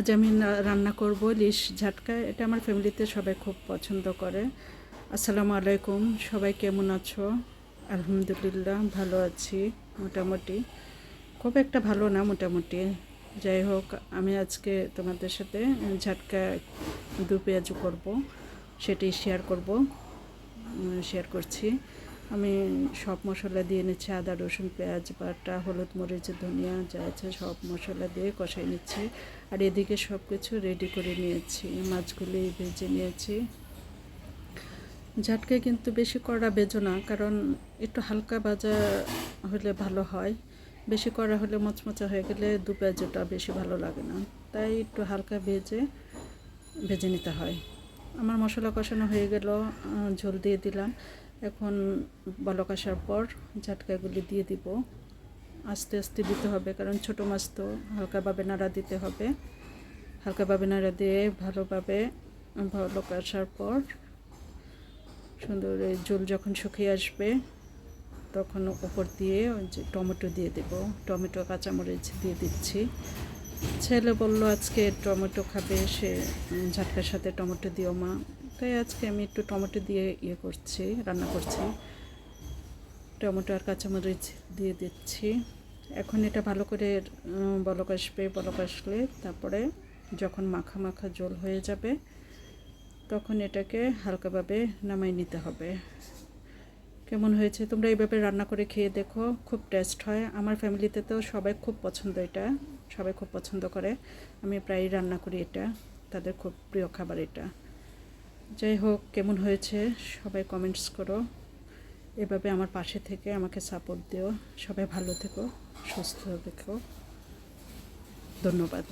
আজ আমি রান্না করব ইলিশ ঝাটকা। এটা আমার ফ্যামিলিতে সবাই খুব পছন্দ করে। আসসালামু আলাইকুম, সবাই কেমন আছো? আলহামদুলিল্লাহ, ভালো আছি, মোটামুটি। খুব একটা ভালো না, মোটামুটি। যাই হোক, আমি আজকে তোমাদের সাথে ঝাটকা দু পেঁয়াজু করব সেটি শেয়ার করব শেয়ার করছি। আমি সব মশলা দিয়ে নিচ্ছি, আদা, রসুন, পেঁয়াজ, বাটা, হলুদ, মরিচ, ধনিয়া, যা আছে সব মশলা দিয়ে কষাই নিচ্ছি। আর এদিকে সব কিছু রেডি করে নিয়েছি, মাছগুলি ভেজে নিয়েছি। ঝাটকে কিন্তু বেশি কড়া বেজো না, কারণ একটু হালকা ভাজা হলে ভালো হয়। বেশি কড়া হলে মচমচা হয়ে গেলে দু পেঁয়াজটা বেশি ভালো লাগে না। তাই একটু হালকা ভেজে ভেজে নিতে হয়। আমার মশলা কষানো হয়ে গেল ঝোল দিয়ে দিলাম। এখন বলক আসার পর ঝাটকাগুলি দিয়ে দিব। আস্তে আস্তে দিতে হবে, কারণ ছোটো মাছ তো হালকাভাবে নাড়া দিতে হবে। হালকাভাবে নাড়া দিয়ে ভালোভাবে বলক আসার পর সুন্দর ঝোল যখন শুকিয়ে আসবে, তখন উপর দিয়ে যে টমেটো দিয়ে দেব। টমেটো, কাঁচামরিচ দিয়ে দিচ্ছি। ছেলে বলল, আজকে টমেটো খাবে, সে ঝাটকার সাথে টমেটো দিও মা। তাই আজকে আমি একটু টমেটো দিয়ে ইয়ে করছি, রান্না করছি। টমেটো আর কাঁচামরিচ দিয়ে দিচ্ছি। এখন এটা ভালো করে বলক আসবে, বলক আসলে তারপরে যখন মাখা মাখা জল হয়ে যাবে, তখন এটাকে হালকাভাবে নামাই নিতে হবে। কেমন হয়েছে? তোমরা এইভাবে রান্না করে খেয়ে দেখো, খুব টেস্ট হয়। আমার ফ্যামিলিতে তো সবাই খুব পছন্দ এটা, সবাই খুব পছন্দ করে। আমি প্রায়ই রান্না করি এটা, তাদের খুব প্রিয় খাবার এটা। যাই হোক, কেমন হয়েছে সবাই কমেন্টস করো। এভাবে আমার পাশে থেকে আমাকে সাপোর্ট দিও। সবাই ভালো থেকো, সুস্থ থেকো। ধন্যবাদ।